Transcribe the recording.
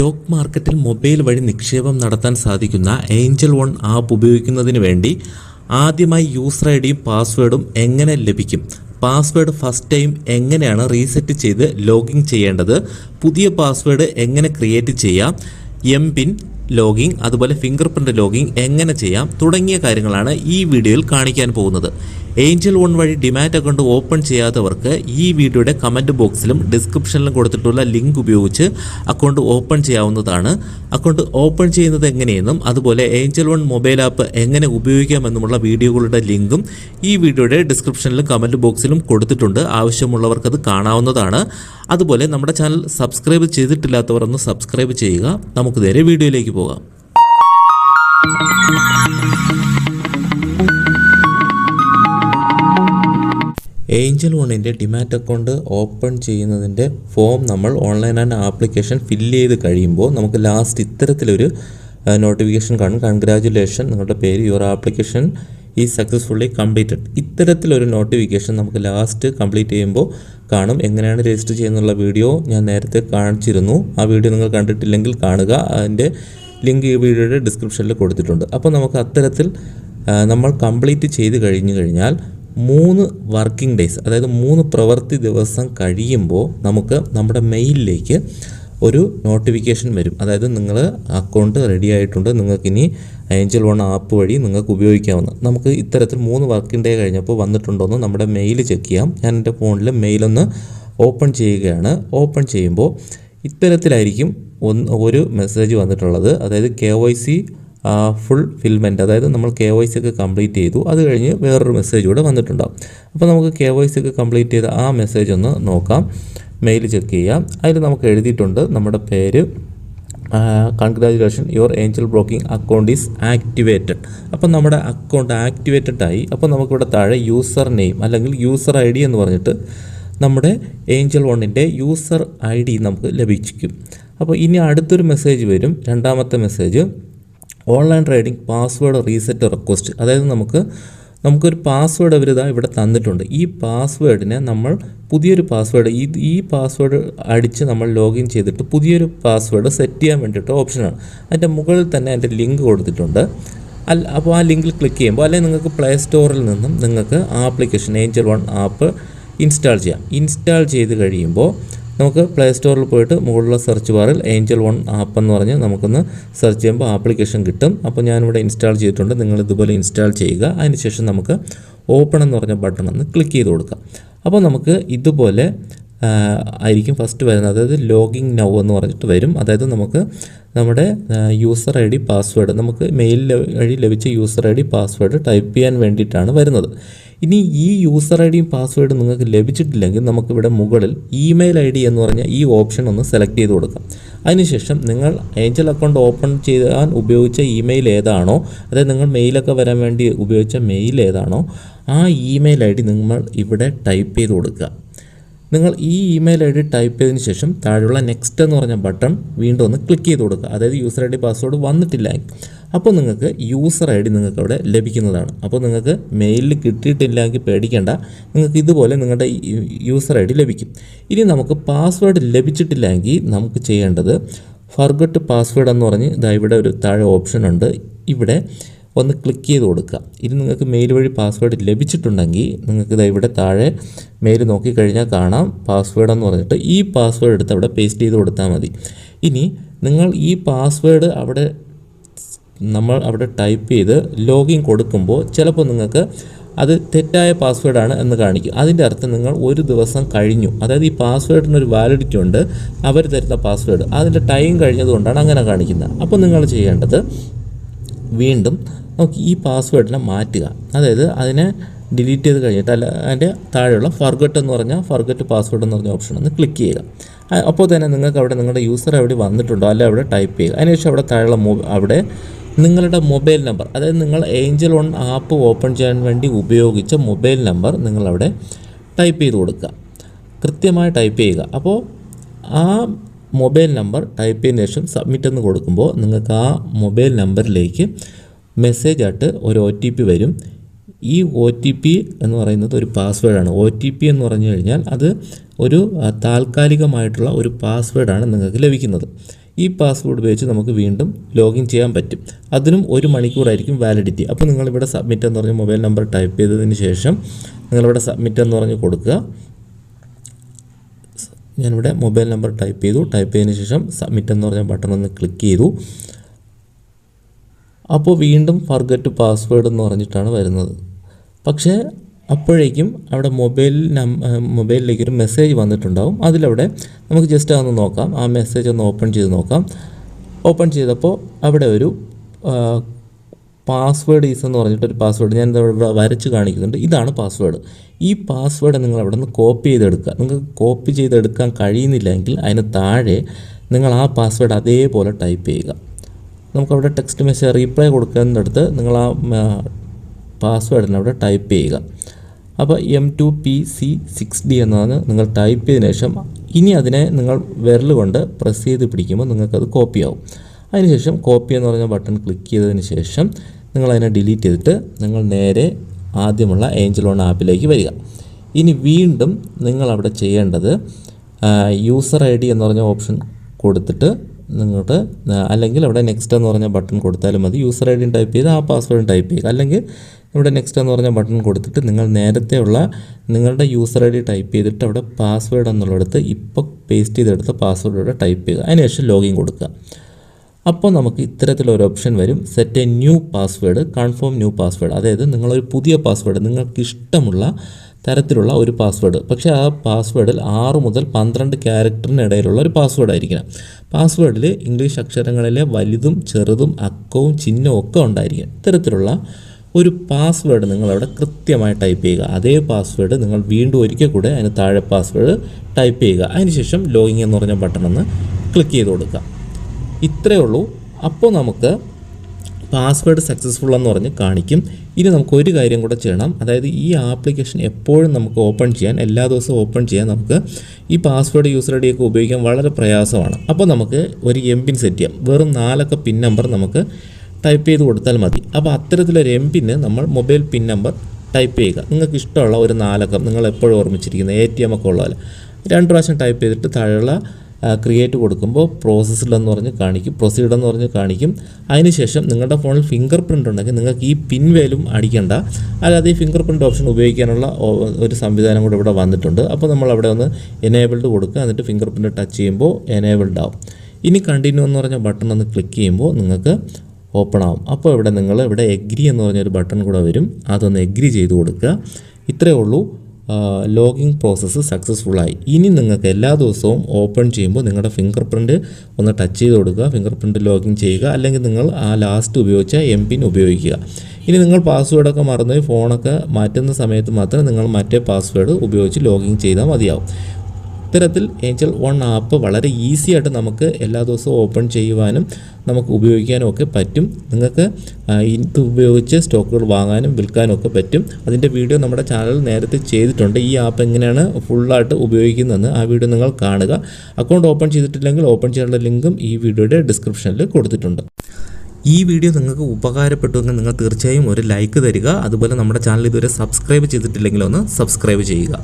Stock മാർക്കറ്റിൽ mobile വഴി നിക്ഷേപം നടത്താൻ സാധിക്കുന്ന ഏഞ്ചൽ വൺ ആപ്പ് ഉപയോഗിക്കുന്നതിന് വേണ്ടി ആദ്യമായി യൂസർ ഐ ഡിയും പാസ്വേഡും എങ്ങനെ ലഭിക്കും? പാസ്വേഡ് ഫസ്റ്റ് ടൈം എങ്ങനെയാണ് റീസെറ്റ് ചെയ്ത് ലോഗിൻ ചെയ്യേണ്ടത്? പുതിയ പാസ്വേഡ് എങ്ങനെ ക്രിയേറ്റ് ചെയ്യാം? എം പിൻ ലോഗിൻ അതുപോലെ ഫിംഗർ പ്രിന്റ് ലോഗിൻ എങ്ങനെ ചെയ്യാം? തുടങ്ങിയ കാര്യങ്ങളാണ് ഈ വീഡിയോയിൽ കാണിക്കാൻ പോകുന്നത്. ഏഞ്ചൽ വൺ വഴി ഡിമാറ്റ് അക്കൗണ്ട് ഓപ്പൺ ചെയ്യാത്തവർക്ക് ഈ വീഡിയോയുടെ കമന്റ് ബോക്സിലും ഡിസ്ക്രിപ്ഷനിലും കൊടുത്തിട്ടുള്ള ലിങ്ക് ഉപയോഗിച്ച് അക്കൗണ്ട് ഓപ്പൺ ചെയ്യാവുന്നതാണ്. അക്കൗണ്ട് ഓപ്പൺ ചെയ്യുന്നത് എങ്ങനെയെന്നും അതുപോലെ ഏഞ്ചൽ വൺ മൊബൈൽ ആപ്പ് എങ്ങനെ ഉപയോഗിക്കാമെന്നുമുള്ള വീഡിയോകളുടെ ലിങ്കും ഈ വീഡിയോയുടെ ഡിസ്ക്രിപ്ഷനിലും കമന്റ് ബോക്സിലും കൊടുത്തിട്ടുണ്ട്. ആവശ്യമുള്ളവർക്കത് കാണാവുന്നതാണ്. അതുപോലെ നമ്മുടെ ചാനൽ സബ്സ്ക്രൈബ് ചെയ്തിട്ടില്ലാത്തവർ ഒന്ന് സബ്സ്ക്രൈബ് ചെയ്യുക. നമുക്ക് നേരെ വീഡിയോയിലേക്ക് പോകാം. ഏഞ്ചൽ വണ്ണിന്റെ ഡിമാറ്റ് അക്കൗണ്ട് ഓപ്പൺ ചെയ്യുന്നതിന്റെ ഫോം നമ്മൾ ഓൺലൈൻ ആൻഡ് ആപ്ലിക്കേഷൻ ഫില്ല് ചെയ്ത് കഴിയുമ്പോൾ നമുക്ക് ലാസ്റ്റ് ഇത്തരത്തിലൊരു നോട്ടിഫിക്കേഷൻ കാണും. കൺഗ്രാജുലേഷൻ നിങ്ങളുടെ പേര് your application is successfully completed. ഇത്തരത്തിലൊരു നോട്ടിഫിക്കേഷൻ നമുക്ക് ലാസ്റ്റ് കംപ്ലീറ്റ് ചെയ്യുമ്പോൾ കാണും. എങ്ങനെയാണ് രജിസ്റ്റർ ചെയ്യുന്നുള്ള വീഡിയോ ഞാൻ നേരത്തെ കാണിച്ചിരുന്നു. ആ വീഡിയോ നിങ്ങൾ കണ്ടിട്ടില്ലെങ്കിൽ കാണുക. അതിന്റെ ലിങ്ക് ഈ വീഡിയോയുടെ ഡിസ്ക്രിപ്ഷനിൽ കൊടുത്തിട്ടുണ്ട്. അപ്പോൾ നമുക്ക് അത്തരത്തിൽ നമ്മൾ കംപ്ലീറ്റ് ചെയ്ത് കഴിഞ്ഞു കഴിഞ്ഞാൽ മൂന്ന് വർക്കിംഗ് ഡേയ്സ് അതായത് മൂന്ന് പ്രവൃത്തി ദിവസം കഴിയുമ്പോൾ നമുക്ക് നമ്മുടെ മെയിലിലേക്ക് ഒരു നോട്ടിഫിക്കേഷൻ വരും. അതായത് നിങ്ങൾ അക്കൗണ്ട് റെഡി ആയിട്ടുണ്ട്. നിങ്ങൾക്കിനി ഏഞ്ചൽ വൺ ആപ്പ് വഴി നിങ്ങൾക്ക് ഉപയോഗിക്കാവുന്ന നമുക്ക് ഇത്തരത്തിൽ മൂന്ന് വർക്കിംഗ് ഡേ കഴിഞ്ഞപ്പോൾ വന്നിട്ടുണ്ടോ എന്ന് നമ്മുടെ മെയിൽ ചെക്ക് ചെയ്യാം. ഞാൻ എന്റെ ഫോണിൽ മെയിലൊന്ന് ഓപ്പൺ ചെയ്യുകയാണ്. ഓപ്പൺ ചെയ്യുമ്പോൾ ഇത്തരത്തിലായിരിക്കും ഒന്ന് ഒരു മെസ്സേജ് വന്നിട്ടുള്ളത്. അതായത് K Y C fulfilment അതായത് നമ്മൾ കെ വൈ സി ഒക്കെ കംപ്ലീറ്റ് ചെയ്തു. അത് കഴിഞ്ഞ് വേറൊരു മെസ്സേജ് കൂടെ വന്നിട്ടുണ്ടാവും. അപ്പോൾ നമുക്ക് കെ വൈ സി ഒക്കെ കംപ്ലീറ്റ് ചെയ്ത ആ മെസ്സേജ് ഒന്ന് നോക്കാം. മെയിൽ ചെക്ക് ചെയ്യാം. അതിൽ നമുക്ക് എഴുതിയിട്ടുണ്ട് നമ്മുടെ പേര്. Congratulation your Angel broking account is activated അപ്പം നമ്മുടെ അക്കൗണ്ട് ആക്ടിവേറ്റഡ് ആയി. അപ്പോൾ നമുക്കിവിടെ താഴെ യൂസർ നെയിം അല്ലെങ്കിൽ യൂസർ ഐ ഡി എന്ന് പറഞ്ഞിട്ട് നമ്മുടെ ഏഞ്ചൽ വണ്ണിന്റെ യൂസർ ഐ ഡി നമുക്ക് ലഭിക്കും. അപ്പോൾ ഇനി അടുത്തൊരു മെസ്സേജ് വരും. രണ്ടാമത്തെ message online trading password reset request അതായത് നമുക്ക് നമുക്കൊരു പാസ്വേഡ് അവർ ഇതാ ഇവിടെ തന്നിട്ടുണ്ട്. ഈ പാസ്വേഡിനെ നമ്മൾ പുതിയൊരു പാസ്വേഡ് ഈ ഈ പാസ്വേഡ് അടിച്ച് നമ്മൾ ലോഗിൻ ചെയ്തിട്ട് പുതിയൊരു പാസ്വേഡ് സെറ്റ് ചെയ്യാൻ വേണ്ടിയിട്ട് ഓപ്ഷനാണ് അതിന്റെ മുകളിൽ തന്നെ അതിന്റെ ലിങ്ക് കൊടുത്തിട്ടുണ്ട്. അല്ല അപ്പോൾ ആ ലിങ്കിൽ ക്ലിക്ക് ചെയ്യുമ്പോൾ അല്ലെങ്കിൽ നിങ്ങൾക്ക് പ്ലേ സ്റ്റോറിൽ നിന്നും നിങ്ങൾക്ക് application Angel One app install ചെയ്യാം. ഇൻസ്റ്റാൾ ചെയ്ത് കഴിയുമ്പോൾ നമുക്ക് പ്ലേ സ്റ്റോറിൽ പോയിട്ട് മുകളിലുള്ള സെർച്ച് ബാറിൽ ഏഞ്ചൽ വൺ ആപ്പ് എന്ന് പറഞ്ഞ് നമുക്കൊന്ന് സെർച്ച് ചെയ്യുമ്പോൾ ആപ്ലിക്കേഷൻ കിട്ടും. അപ്പോൾ ഞാനിവിടെ ഇൻസ്റ്റാൾ ചെയ്തിട്ടുണ്ട്. നിങ്ങൾ ഇതുപോലെ ഇൻസ്റ്റാൾ ചെയ്യുക. അതിനുശേഷം നമുക്ക് ഓപ്പൺ എന്ന് പറഞ്ഞ ബട്ടൺ ഒന്ന് ക്ലിക്ക് ചെയ്ത് കൊടുക്കാം അപ്പോൾ നമുക്ക് ഇതുപോലെ ആയിരിക്കും ഫസ്റ്റ് വരുന്നത്. അതായത് ലോഗിങ് നൗ എന്ന് പറഞ്ഞിട്ട് വരും. അതായത് നമുക്ക് നമ്മുടെ യൂസർ ഐ ഡി പാസ്വേഡ് നമുക്ക് മെയിൽ വഴി ലഭിച്ച user I D password type ചെയ്യാൻ വേണ്ടിയിട്ടാണ് വരുന്നത്. ഇനി ഈ യൂസർ ഐ ഡിയും പാസ്വേഡും നിങ്ങൾക്ക് ലഭിച്ചിട്ടില്ലെങ്കിൽ നമുക്കിവിടെ മുകളിൽ ഇമെയിൽ ഐ ഡി എന്ന് പറഞ്ഞ ഈ ഓപ്ഷൻ ഒന്ന് സെലക്ട് ചെയ്ത് കൊടുക്കാം. അതിനുശേഷം നിങ്ങൾ ഏഞ്ചൽ അക്കൗണ്ട് ഓപ്പൺ ചെയ്യാൻ ഉപയോഗിച്ച ഇമെയിൽ ഏതാണോ അതായത് നിങ്ങൾ മെയിലൊക്കെ വരാൻ വേണ്ടി ഉപയോഗിച്ച മെയിൽ ഏതാണോ ആ ഇമെയിൽ ഐ ഡി നിങ്ങൾ ഇവിടെ ടൈപ്പ് ചെയ്ത് കൊടുക്കുക. നിങ്ങൾ ഈ ഇമെയിൽ ഐ ഡി ടൈപ്പ് ചെയ്തതിന് ശേഷം താഴെയുള്ള നെക്സ്റ്റ് എന്ന് പറഞ്ഞ ബട്ടൺ വീണ്ടും ഒന്ന് ക്ലിക്ക് ചെയ്ത് കൊടുക്കുക. അതായത് യൂസർ ഐ ഡി പാസ്വേഡ് വന്നിട്ടില്ല. അപ്പോൾ നിങ്ങൾക്ക് യൂസർ ഐ ഡി നിങ്ങൾക്ക് അവിടെ ലഭിക്കുന്നതാണ്. അപ്പോൾ നിങ്ങൾക്ക് മെയിലിൽ കിട്ടിയിട്ടില്ലെങ്കിൽ പേടിക്കേണ്ട. നിങ്ങൾക്ക് ഇതുപോലെ നിങ്ങളുടെ യൂസർ ഐ ഡി ലഭിക്കും. ഇനി നമുക്ക് പാസ്വേഡ് ലഭിച്ചിട്ടില്ലെങ്കിൽ നമുക്ക് ചെയ്യേണ്ടത് ഫർഗട്ട് പാസ്വേഡ് എന്ന് പറഞ്ഞ് ഇതാ ഇവിടെ ഒരു താഴെ ഓപ്ഷൻ ഉണ്ട്. ഇവിടെ ഒന്ന് ക്ലിക്ക് ചെയ്ത് കൊടുക്കുക. ഇനി നിങ്ങൾക്ക് മെയിൽ വഴി പാസ്വേഡ് ലഭിച്ചിട്ടുണ്ടെങ്കിൽ നിങ്ങൾക്ക് ഇതാ ഇവിടെ താഴെ മെയിൽ നോക്കിക്കഴിഞ്ഞാൽ കാണാം. പാസ്വേഡ് എന്ന് പറഞ്ഞിട്ട് ഈ പാസ്വേഡ് എടുത്ത് അവിടെ പേസ്റ്റ് ചെയ്ത് കൊടുത്താൽ മതി. ഇനി നിങ്ങൾ ഈ പാസ്വേഡ് അവിടെ നമ്മൾ അവിടെ ടൈപ്പ് ചെയ്ത് ലോഗിൻ കൊടുക്കുമ്പോൾ ചിലപ്പോൾ നിങ്ങൾക്ക് അത് തെറ്റായ പാസ്വേഡാണ് എന്ന് കാണിക്കും. അതിന്റെ അർത്ഥം നിങ്ങൾ ഒരു ദിവസം കഴിഞ്ഞു. അതായത് ഈ പാസ്വേഡിന് ഒരു വാലിഡിറ്റി ഉണ്ട്. അവർ തരുന്ന പാസ്വേഡ് അതിന്റെ ടൈം കഴിഞ്ഞതുകൊണ്ടാണ് അങ്ങനെ കാണിക്കുന്നത്. അപ്പോൾ നിങ്ങൾ ചെയ്യേണ്ടത് വീണ്ടും നമുക്ക് ഈ പാസ്വേഡിനെ മാറ്റുക. അതായത് അതിനെ ഡിലീറ്റ് ചെയ്ത് കഴിഞ്ഞിട്ട് അല്ല അതിന്റെ താഴെയുള്ള ഫർഗട്ട് എന്ന് പറഞ്ഞാൽ ഫർഗട്ട് പാസ്വേഡ് എന്ന് പറഞ്ഞ ഓപ്ഷൻ ഒന്ന് ക്ലിക്ക് ചെയ്യുക. അപ്പോൾ തന്നെ നിങ്ങൾക്ക് അവിടെ നിങ്ങളുടെ യൂസർ എവിടെ വന്നിട്ടുണ്ടോ? അല്ല അവിടെ ടൈപ്പ് ചെയ്യുക. അതിനുശേഷം അവിടെ താഴെയുള്ള അവിടെ നിങ്ങളുടെ മൊബൈൽ നമ്പർ അതായത് നിങ്ങൾ ഏഞ്ചൽ വൺ ആപ്പ് ഓപ്പൺ ചെയ്യാൻ വേണ്ടി ഉപയോഗിച്ച മൊബൈൽ നമ്പർ നിങ്ങളവിടെ ടൈപ്പ് ചെയ്ത് കൊടുക്കുക. കൃത്യമായി ടൈപ്പ് ചെയ്യുക. അപ്പോൾ ആ മൊബൈൽ നമ്പർ ടൈപ്പ് ചെയ്തതിന് ശേഷം സബ്മിറ്റ് എന്ന് കൊടുക്കുമ്പോൾ നിങ്ങൾക്ക് ആ മൊബൈൽ നമ്പറിലേക്ക് മെസ്സേജ് ആയിട്ട് ഒരു ഒ ടി പി വരും. ഈ ഒ ടി പി എന്ന് പറയുന്നത് ഒരു പാസ്വേഡാണ് ഒ ടി പി എന്ന് പറഞ്ഞു കഴിഞ്ഞാൽ അത് ഒരു താൽക്കാലികമായിട്ടുള്ള ഒരു പാസ്വേഡാണ് നിങ്ങൾക്ക് ലഭിക്കുന്നത്. ഈ പാസ്വേഡ് ഉപയോഗിച്ച് നമുക്ക് വീണ്ടും ലോഗിൻ ചെയ്യാൻ പറ്റും. അതിനും ഒരു മണിക്കൂറായിരിക്കും വാലിഡിറ്റി അപ്പോൾ നിങ്ങളിവിടെ സബ്മിറ്റ് എന്ന് പറഞ്ഞ് മൊബൈൽ നമ്പർ ടൈപ്പ് ചെയ്തതിന് ശേഷം നിങ്ങളിവിടെ സബ്മിറ്റ് എന്ന് പറഞ്ഞ് കൊടുക്കുക. ഞാനിവിടെ മൊബൈൽ നമ്പർ ടൈപ്പ് ചെയ്തു. ടൈപ്പ് ചെയ്തതിന് ശേഷം സബ്മിറ്റ് എന്ന് പറഞ്ഞ ബട്ടൺ ഒന്ന് ക്ലിക്ക് ചെയ്തു. അപ്പോൾ വീണ്ടും ഫർഗറ്റ് പാസ്വേഡ് എന്ന് പറഞ്ഞിട്ടാണ് വരുന്നത്. പക്ഷേ അപ്പോഴേക്കും അവിടെ മൊബൈൽ നം മൊബൈലിലേക്ക് ഒരു മെസ്സേജ് വന്നിട്ടുണ്ടാവും. അതിലവിടെ നമുക്ക് ജസ്റ്റ് അതൊന്ന് നോക്കാം. ആ മെസ്സേജ് ഒന്ന് ഓപ്പൺ ചെയ്ത് നോക്കാം. ഓപ്പൺ ചെയ്തപ്പോൾ അവിടെ ഒരു പാസ്വേഡ് ഈസ് എന്ന് പറഞ്ഞിട്ടൊരു പാസ്വേഡ് ഞാൻ ഇവിടെ വരച്ച് കാണിക്കുന്നുണ്ട്. ഇതാണ് പാസ്വേഡ് ഈ പാസ്വേഡ് നിങ്ങൾ അവിടെ നിന്ന് കോപ്പി ചെയ്തെടുക്കുക. നിങ്ങൾക്ക് കോപ്പി ചെയ്തെടുക്കാൻ കഴിയുന്നില്ലെങ്കിൽ അതിന് താഴെ നിങ്ങൾ ആ പാസ്വേഡ് അതേപോലെ ടൈപ്പ് ചെയ്യുക. നമുക്കവിടെ ടെക്സ്റ്റ് മെസ്സേജ് റീപ്ലൈ കൊടുക്കുന്നിടത്ത് നിങ്ങൾ ആ പാസ്വേഡിന് അവിടെ ടൈപ്പ് ചെയ്യുക. അപ്പോൾ M two P C six D എന്നതാണ് നിങ്ങൾ ടൈപ്പ് ചെയ്തതിന് ശേഷം ഇനി അതിനെ നിങ്ങൾ വിരൽ കൊണ്ട് പ്രസ് ചെയ്ത് പിടിക്കുമ്പോൾ നിങ്ങൾക്കത് കോപ്പി ആവും. അതിനുശേഷം കോപ്പി എന്ന് പറഞ്ഞ ബട്ടൺ ക്ലിക്ക് ചെയ്തതിന് ശേഷം നിങ്ങൾ അതിനെ ഡിലീറ്റ് ചെയ്തിട്ട് നിങ്ങൾ നേരെ ആദ്യമുള്ള ഏഞ്ചൽ ഓൺ ആപ്പിലേക്ക് വരിക. ഇനി വീണ്ടും നിങ്ങൾ അവിടെ ചെയ്യേണ്ടത് യൂസർ ഐ ഡി എന്ന് പറഞ്ഞ ഓപ്ഷൻ കൊടുത്തിട്ട് നിങ്ങൾക്ക് അല്ലെങ്കിൽ അവിടെ നെക്സ്റ്റ് എന്ന് പറഞ്ഞ ബട്ടൺ കൊടുത്താലും മതി. യൂസർ ഐ ഡിയും ടൈപ്പ് ചെയ്ത് ആ പാസ്വേഡും ടൈപ്പ് ചെയ്യുക. അല്ലെങ്കിൽ ഇവിടെ നെക്സ്റ്റ് എന്ന് പറഞ്ഞ ബട്ടൺ കൊടുത്തിട്ട് നിങ്ങൾ നേരത്തെയുള്ള നിങ്ങളുടെ യൂസർ ഐ ഡി ടൈപ്പ് ചെയ്തിട്ട് അവിടെ പാസ്വേഡ് എന്നുള്ളിടത്ത് ഇപ്പോൾ പേസ്റ്റ് ചെയ്തെടുത്ത പാസ്വേഡ് ഇവിടെ ടൈപ്പ് ചെയ്യുക. അതിനുശേഷം ലോഗിൻ കൊടുക്കുക. അപ്പോൾ നമുക്ക് ഇത്തരത്തിലൊരു ഓപ്ഷൻ വരും. Set a new password confirm new password അതായത് നിങ്ങളൊരു പുതിയ പാസ്വേഡ് നിങ്ങൾക്ക് ഇഷ്ടമുള്ള തരത്തിലുള്ള ഒരു പാസ്വേഡ് പക്ഷേ ആ പാസ്വേഡിൽ ആറ് മുതൽ പന്ത്രണ്ട് ക്യാരക്ടറിനിടയിലുള്ള ഒരു പാസ്വേഡ് ആയിരിക്കണം. പാസ്വേഡിൽ ഇംഗ്ലീഷ് അക്ഷരങ്ങളിലെ വലുതും ചെറുതും അക്കവും ചിഹ്നവും ഒക്കെ ഉണ്ടായിരിക്കണം. ഇത്തരത്തിലുള്ള ഒരു പാസ്വേഡ് നിങ്ങളവിടെ കൃത്യമായി ടൈപ്പ് ചെയ്യുക. അതേ പാസ്വേഡ് നിങ്ങൾ വീണ്ടും ഒരിക്കൽ കൂടെ അതിന് താഴെ പാസ്വേഡ് ടൈപ്പ് ചെയ്യുക. അതിനുശേഷം ലോഗിൻ എന്ന് പറഞ്ഞ ബട്ടൺ ഒന്ന് ക്ലിക്ക് ചെയ്ത് കൊടുക്കുക. ഇത്രയേ ഉള്ളൂ. അപ്പോൾ നമുക്ക് പാസ്വേഡ് സക്സസ്ഫുൾ എന്ന് പറഞ്ഞ് കാണിക്കും. ഇനി നമുക്ക് ഒരു കാര്യം കൂടെ ചെയ്യണം. അതായത് ഈ ആപ്ലിക്കേഷൻ എപ്പോഴും നമുക്ക് ഓപ്പൺ ചെയ്യാൻ എല്ലാ ദിവസവും ഓപ്പൺ ചെയ്യാൻ നമുക്ക് ഈ പാസ്വേഡ് യൂസർ ഐ ഒക്കെ ഉപയോഗിക്കാൻ വളരെ പ്രയാസമാണ്. അപ്പോൾ നമുക്ക് ഒരു എം പിൻ സെറ്റ് ചെയ്യാം. വെറും നാലക്ക പിൻ നമ്പർ നമുക്ക് ടൈപ്പ് ചെയ്ത് കൊടുത്താൽ മതി. അപ്പോൾ അത്തരത്തിലൊരു എം പിന്നെ നമ്മൾ മൊബൈൽ പിൻ നമ്പർ ടൈപ്പ് ചെയ്യുക. നിങ്ങൾക്ക് ഇഷ്ടമുള്ള ഒരു നാലക്കം നിങ്ങൾ എപ്പോഴും ഓർമ്മിച്ചിരിക്കുന്ന എ ടി എം ഒക്കെ ഉള്ളതല്ല രണ്ട് പ്രാവശ്യം ടൈപ്പ് ചെയ്തിട്ട് താഴെയുള്ള ക്രിയേറ്റ് കൊടുക്കുമ്പോൾ പ്രോസസ്ഡ് എന്ന് പറഞ്ഞ് കാണിക്കും പ്രൊസീഡ് എന്ന് പറഞ്ഞ് കാണിക്കും. അതിനുശേഷം നിങ്ങളുടെ ഫോണിൽ ഫിംഗർ പ്രിന്റ് ഉണ്ടെങ്കിൽ നിങ്ങൾക്ക് ഈ പിൻ വേലും അടിക്കേണ്ട. അല്ലാതെ ഈ ഫിംഗർ പ്രിന്റ് ഓപ്ഷൻ ഉപയോഗിക്കാനുള്ള ഒരു സംവിധാനം കൂടെ ഇവിടെ വന്നിട്ടുണ്ട്. അപ്പോൾ നമ്മൾ അവിടെ ഒന്ന് എനേബിൾഡ് കൊടുക്കുക. എന്നിട്ട് ഫിംഗർ പ്രിന്റ് ടച്ച് ചെയ്യുമ്പോൾ എനേബിൾഡ് ആവും. ഇനി കണ്ടിന്യൂ എന്ന് പറഞ്ഞ ബട്ടൺ ഒന്ന് ക്ലിക്ക് ചെയ്യുമ്പോൾ നിങ്ങൾക്ക് ഓപ്പൺ ആവും. അപ്പോൾ ഇവിടെ നിങ്ങൾ ഇവിടെ എഗ്രി എന്ന് പറഞ്ഞൊരു ബട്ടൺ കൂടെ വരും. അതൊന്ന് എഗ്രി ചെയ്ത് കൊടുക്കുക. ഇത്രയേ ഉള്ളൂ. ലോഗിങ് പ്രോസസ്സ് സക്സസ്ഫുള്ളായി ഇനി നിങ്ങൾക്ക് എല്ലാ ദിവസവും ഓപ്പൺ ചെയ്യുമ്പോൾ നിങ്ങളുടെ ഫിംഗർ പ്രിന്റ് ഒന്ന് ടച്ച് ചെയ്ത് കൊടുക്കുക ഫിംഗർ പ്രിന്റ് ലോഗിൻ ചെയ്യുക അല്ലെങ്കിൽ നിങ്ങൾ ആ ലാസ്റ്റ് ഉപയോഗിച്ച എം പിൻ ഉപയോഗിക്കുക. ഇനി നിങ്ങൾ പാസ്വേഡൊക്കെ മറന്നുപോയി ഫോണൊക്കെ മാറ്റുന്ന സമയത്ത് മാത്രം നിങ്ങൾ മറ്റേ പാസ്വേഡ് ഉപയോഗിച്ച് ലോഗിൻ ചെയ്താൽ മതിയാവും. ഇത്തരത്തിൽ ഏഞ്ചൽ വൺ ആപ്പ് വളരെ ഈസി ആയിട്ട് നമുക്ക് എല്ലാ ദിവസവും ഓപ്പൺ ചെയ്യുവാനും നമുക്ക് ഉപയോഗിക്കാനും ഒക്കെ പറ്റും. നിങ്ങൾക്ക് ഇത് ഉപയോഗിച്ച് സ്റ്റോക്കുകൾ വാങ്ങാനും വിൽക്കാനും ഒക്കെ പറ്റും. അതിന്റെ വീഡിയോ നമ്മുടെ ചാനൽ നേരത്തെ ചെയ്തിട്ടുണ്ട്. ഈ ആപ്പ് എങ്ങനെയാണ് ഫുള്ളായിട്ട് ഉപയോഗിക്കുന്നതെന്ന് ആ വീഡിയോ നിങ്ങൾ കാണുക. അക്കൗണ്ട് ഓപ്പൺ ചെയ്തിട്ടില്ലെങ്കിൽ ഓപ്പൺ ചെയ്യാനുള്ള ലിങ്കും ഈ വീഡിയോയുടെ ഡിസ്ക്രിപ്ഷനിൽ കൊടുത്തിട്ടുണ്ട്. ഈ വീഡിയോ നിങ്ങൾക്ക് ഉപകാരപ്പെട്ടുവെങ്കിൽ നിങ്ങൾ തീർച്ചയായും ഒരു ലൈക്ക് തരിക. അതുപോലെ നമ്മുടെ ചാനൽ ഇതുവരെ സബ്സ്ക്രൈബ് ചെയ്തിട്ടില്ലെങ്കിൽ ഒന്ന് സബ്സ്ക്രൈബ് ചെയ്യുക.